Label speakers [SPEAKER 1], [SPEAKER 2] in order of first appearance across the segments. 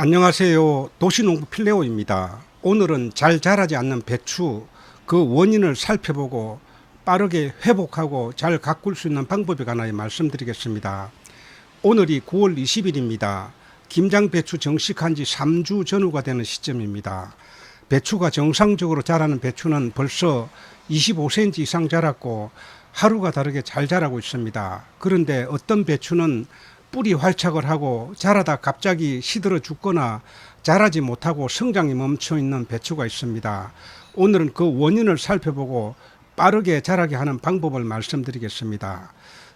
[SPEAKER 1] 안녕하세요. 도시농부 필레오입니다. 오늘은 잘 자라지 않는 배추 그 원인을 살펴보고 빠르게 회복하고 잘 가꿀 수 있는 방법에 관하여 말씀드리겠습니다. 오늘이 9월 20일입니다. 김장 배추 정식한 지 3주 전후가 되는 시점입니다. 배추가 정상적으로 자라는 배추는 벌써 25cm 이상 자랐고 하루가 다르게 잘 자라고 있습니다. 그런데 어떤 배추는 뿌리 활착을 하고 자라다 갑자기 시들어 죽거나 자라지 못하고 성장이 멈춰 있는 배추가 있습니다. 오늘은 그 원인을 살펴보고 빠르게 자라게 하는 방법을 말씀드리겠습니다.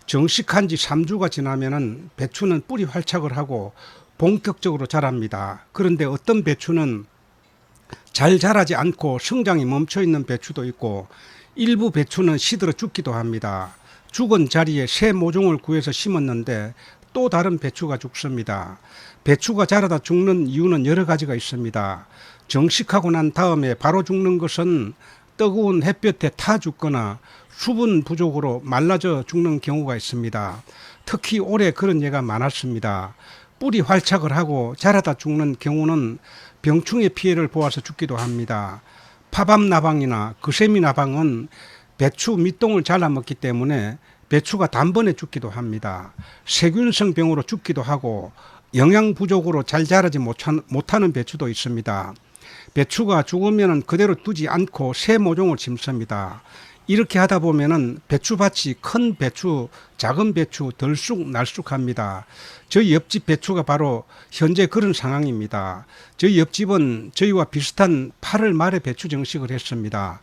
[SPEAKER 1] 정식한 지 3주가 지나면은 배추는 뿌리 활착을 하고 본격적으로 자랍니다. 그런데 어떤 배추는 잘 자라지 않고 성장이 멈춰 있는 배추도 있고 일부 배추는 시들어 죽기도 합니다. 죽은 자리에 새 모종을 구해서 심었는데 또 다른 배추가 죽습니다. 배추가 자라다 죽는 이유는 여러 가지가 있습니다. 정식하고 난 다음에 바로 죽는 것은 뜨거운 햇볕에 타 죽거나 수분 부족으로 말라져 죽는 경우가 있습니다. 특히 올해 그런 예가 많았습니다. 뿌리 활착을 하고 자라다 죽는 경우는 병충해 피해를 보아서 죽기도 합니다. 파밤나방이나 그세미나방은 배추 밑동을 잘라 먹기 때문에 배추가 단번에 죽기도 합니다. 세균성 병으로 죽기도 하고 영양 부족으로 잘 자라지 못하는 배추도 있습니다. 배추가 죽으면 그대로 두지 않고 새 모종을 심습니다. 이렇게 하다 보면은 배추밭이 큰 배추, 작은 배추 덜쑥 날쑥합니다. 저희 옆집 배추가 바로 현재 그런 상황입니다. 저희 옆집은 저희와 비슷한 8월 말에 배추 정식을 했습니다.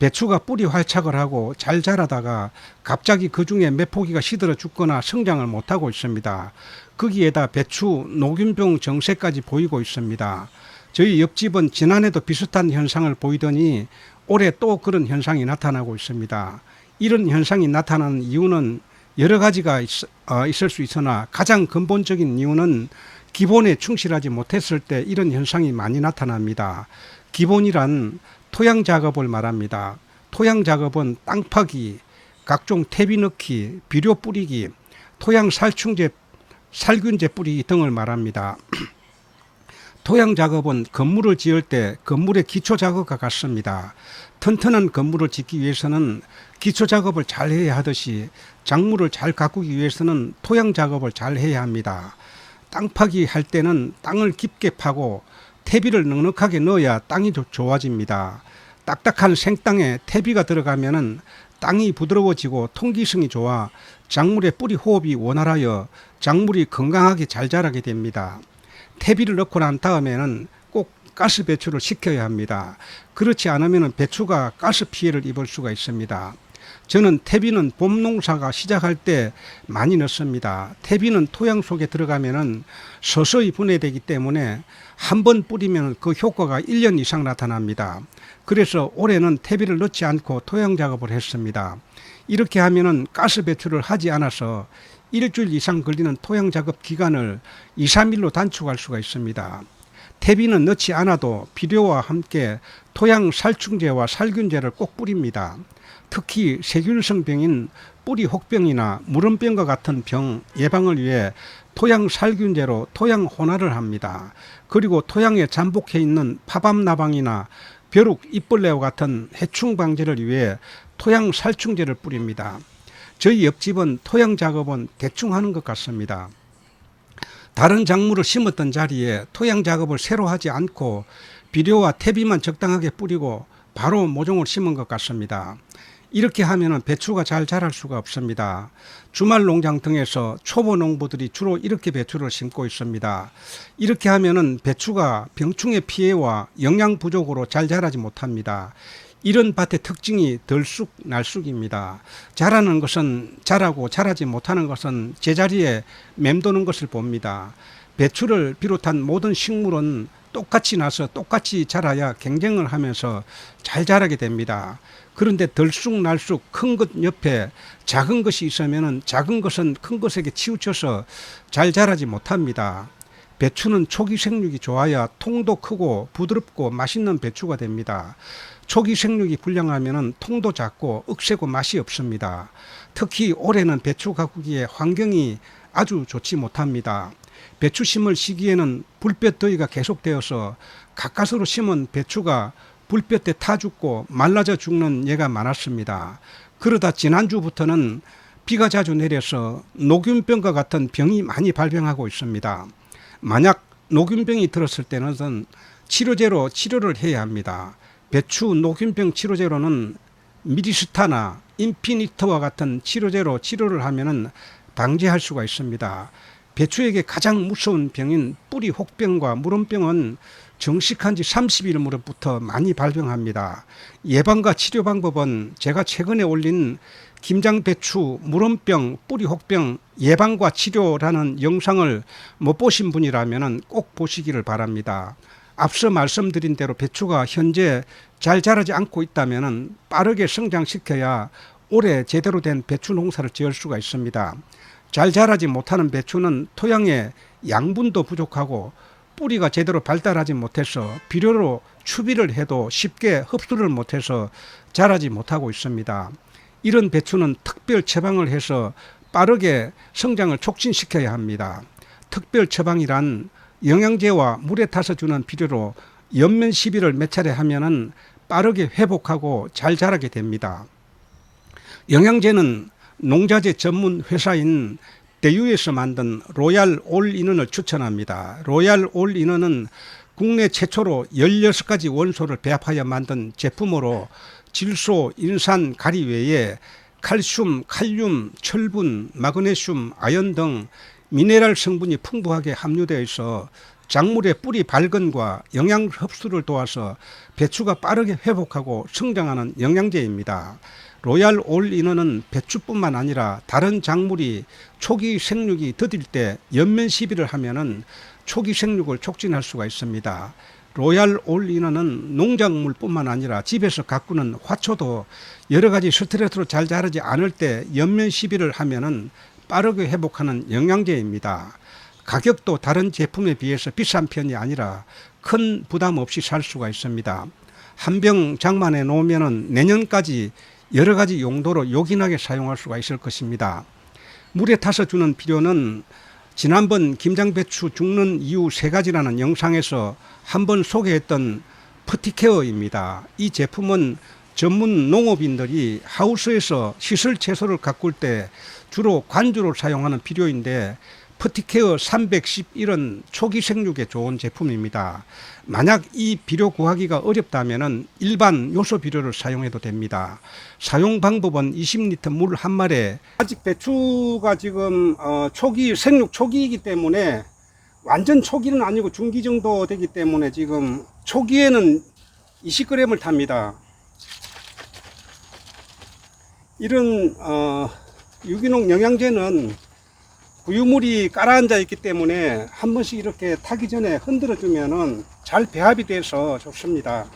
[SPEAKER 1] 배추가 뿌리 활착을 하고 잘 자라다가 갑자기 그 중에 몇 포기가 시들어 죽거나 성장을 못하고 있습니다. 거기에다 배추 녹균병 정세까지 보이고 있습니다. 저희 옆집은 지난해도 비슷한 현상을 보이더니 올해 또 그런 현상이 나타나고 있습니다. 이런 현상이 나타나는 이유는 여러 가지가 있, 어, 있을 수 있으나 가장 근본적인 이유는 기본에 충실하지 못했을 때 이런 현상이 많이 나타납니다. 기본이란 토양 작업을 말합니다. 토양 작업은 땅 파기, 각종 퇴비 넣기, 비료 뿌리기, 토양 살충제, 살균제 뿌리기 등을 말합니다. 토양 작업은 건물을 지을 때 건물의 기초 작업과 같습니다. 튼튼한 건물을 짓기 위해서는 기초 작업을 잘 해야 하듯이 작물을 잘 가꾸기 위해서는 토양 작업을 잘 해야 합니다. 땅 파기 할 때는 땅을 깊게 파고 퇴비를 넉넉하게 넣어야 땅이 조- 좋아집니다. 딱딱한 생땅에 퇴비가 들어가면은 땅이 부드러워지고 통기성이 좋아 작물의 뿌리 호흡이 원활하여 작물이 건강하게 잘 자라게 됩니다. 퇴비를 넣고 난 다음에는 꼭 가스 배출을 시켜야 합니다. 그렇지 않으면 배추가 가스 피해를 입을 수가 있습니다. 저는 퇴비는 봄 농사가 시작할 때 많이 넣습니다. 퇴비는 토양 속에 들어가면은 서서히 분해되기 때문에 한 번 뿌리면 그 효과가 1년 이상 나타납니다. 그래서 올해는 퇴비를 넣지 않고 토양 작업을 했습니다. 이렇게 하면은 가스 배출을 하지 않아서 일주일 이상 걸리는 토양 작업 기간을 2, 3일로 단축할 수가 있습니다. 퇴비는 넣지 않아도 비료와 함께 토양 살충제와 살균제를 꼭 뿌립니다. 특히 세균성 병인 뿌리 혹병이나 물음병과 같은 병 예방을 위해 토양 살균제로 토양 혼화를 합니다. 그리고 토양에 잠복해 있는 파밤나방이나 벼룩, 잎벌레와 같은 해충 방지를 위해 토양 살충제를 뿌립니다. 저희 옆집은 토양 작업은 대충 하는 것 같습니다. 다른 작물을 심었던 자리에 토양 작업을 새로 하지 않고 비료와 퇴비만 적당하게 뿌리고 바로 모종을 심은 것 같습니다. 이렇게 하면 배추가 잘 자랄 수가 없습니다. 주말 농장 등에서 초보 농부들이 주로 이렇게 배추를 심고 있습니다. 이렇게 하면은 배추가 병충해 피해와 영양 부족으로 잘 자라지 못합니다. 이런 밭의 특징이 덜쑥 날쑥입니다. 자라는 것은 자라고 자라지 못하는 것은 제자리에 맴도는 것을 봅니다. 배추를 비롯한 모든 식물은 똑같이 나서 똑같이 자라야 경쟁을 하면서 잘 자라게 됩니다. 그런데 덜쑥날쑥 큰 것 옆에 작은 것이 있으면 작은 것은 큰 것에게 치우쳐서 잘 자라지 못합니다. 배추는 초기 생육이 좋아야 통도 크고 부드럽고 맛있는 배추가 됩니다. 초기 생육이 불량하면 통도 작고 억세고 맛이 없습니다. 특히 올해는 배추 가꾸기에 환경이 아주 좋지 못합니다. 배추 심을 시기에는 불볕 더위가 계속되어서 가까스로 심은 배추가 불볕에 타 죽고 말라져 죽는 예가 많았습니다. 그러다 지난주부터는 비가 자주 내려서 녹균병과 같은 병이 많이 발병하고 있습니다. 만약 녹균병이 들었을 때는 치료제로 치료를 해야 합니다. 배추 녹균병 치료제로는 미리스타나 인피니터와 같은 치료제로 치료를 하면은 방지할 수가 있습니다. 배추에게 가장 무서운 병인 뿌리 혹병과 무름병은 정식한 지 30일 무렵부터 많이 발병합니다. 예방과 치료 방법은 제가 최근에 올린 김장배추, 무름병, 뿌리 혹병 예방과 치료라는 영상을 못 보신 분이라면 꼭 보시기를 바랍니다. 앞서 말씀드린 대로 배추가 현재 잘 자라지 않고 있다면 빠르게 성장시켜야 올해 제대로 된 배추 농사를 지을 수가 있습니다. 잘 자라지 못하는 배추는 토양에 양분도 부족하고 뿌리가 제대로 발달하지 못해서 비료로 추비를 해도 쉽게 흡수를 못해서 자라지 못하고 있습니다. 이런 배추는 특별 처방을 해서 빠르게 성장을 촉진시켜야 합니다. 특별 처방이란 영양제와 물에 타서 주는 비료로 연면 시비를 몇 차례 하면은 빠르게 회복하고 잘 자라게 됩니다. 영양제는 농자재 전문 회사인 대유에서 만든 로얄 올 인원을 추천합니다. 로얄 올 인원은 국내 최초로 16가지 원소를 배합하여 만든 제품으로 질소, 인산, 가리 외에 칼슘, 칼륨, 철분, 마그네슘, 아연 등 미네랄 성분이 풍부하게 함유되어 있어 작물의 뿌리 발근과 영양 흡수를 도와서 배추가 빠르게 회복하고 성장하는 영양제입니다. 로얄 올 인원은 배추뿐만 아니라 다른 작물이 초기 생육이 더딜 때 연면 시비를 하면은 초기 생육을 촉진할 수가 있습니다. 로얄 올 인원은 농작물뿐만 아니라 집에서 가꾸는 화초도 여러 가지 스트레스로 잘 자라지 않을 때 연면 시비를 하면은 빠르게 회복하는 영양제입니다. 가격도 다른 제품에 비해서 비싼 편이 아니라 큰 부담 없이 살 수가 있습니다. 한 병 장만해 놓으면은 내년까지 여러 가지 용도로 요긴하게 사용할 수가 있을 것입니다. 물에 타서 주는 비료는 지난번 김장배추 죽는 이유 세 가지라는 영상에서 한번 소개했던 퍼티케어입니다. 이 제품은 전문 농업인들이 하우스에서 시설 채소를 가꿀 때 주로 관주로 사용하는 비료인데 퍼티케어 311은 초기 생육에 좋은 제품입니다. 만약 이 비료 구하기가 어렵다면 일반 요소 비료를 사용해도 됩니다. 사용 방법은 20리터 물 한 마리에 아직 배추가 지금 어, 초기 생육 초기이기 때문에 완전 초기는 아니고 중기 정도 되기 때문에 지금 초기에는 20g을 탑니다. 이런 어, 유기농 영양제는 부 유물이 깔아앉아 있기 때문에 한 번씩 이렇게 타기 전에 흔들어 주면은 잘 배합이 돼서 좋습니다.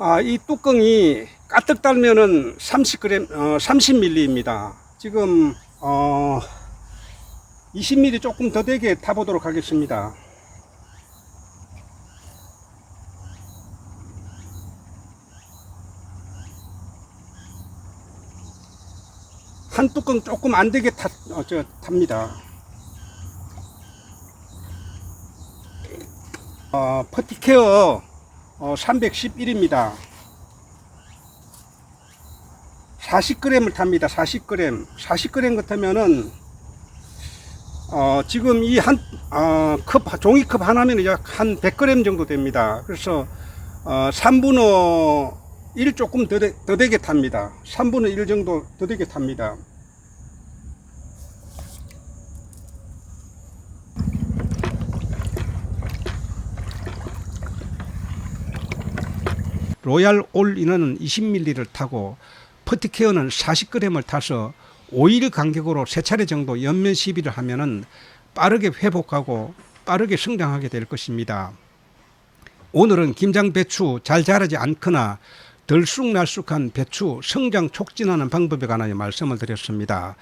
[SPEAKER 1] 아, 이 뚜껑이 까뜩 달면은 30g, 어, 30ml입니다. 지금, 어, 20ml 조금 더 되게 타보도록 하겠습니다. 한 뚜껑 조금 안 되게 타, 어, 저, 탑니다. 어, 퍼티케어 어, 311입니다. 40g을 탑니다. 40g. 40g 같으면은 어, 지금 이 한, 어, 컵, 종이컵 하나면 약한 100g 정도 됩니다. 그래서, 어, 3분의 1 조금 더, 되, 더 되게 탑니다. 3분의 1 정도 더 되게 탑니다. 로얄 올 인원은 20ml를 타고 퍼티케어는 40g을 타서 5일 간격으로 세 차례 정도 연면 시비를 하면은 빠르게 회복하고 빠르게 성장하게 될 것입니다. 오늘은 김장 배추 잘 자라지 않거나 덜쑥날쑥한 배추 성장 촉진하는 방법에 관하여 말씀을 드렸습니다.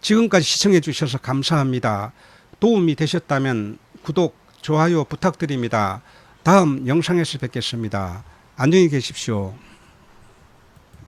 [SPEAKER 1] 지금까지 시청해 주셔서 감사합니다. 도움이 되셨다면 구독, 좋아요 부탁드립니다. 다음 영상에서 뵙겠습니다. 안녕히 계십시오.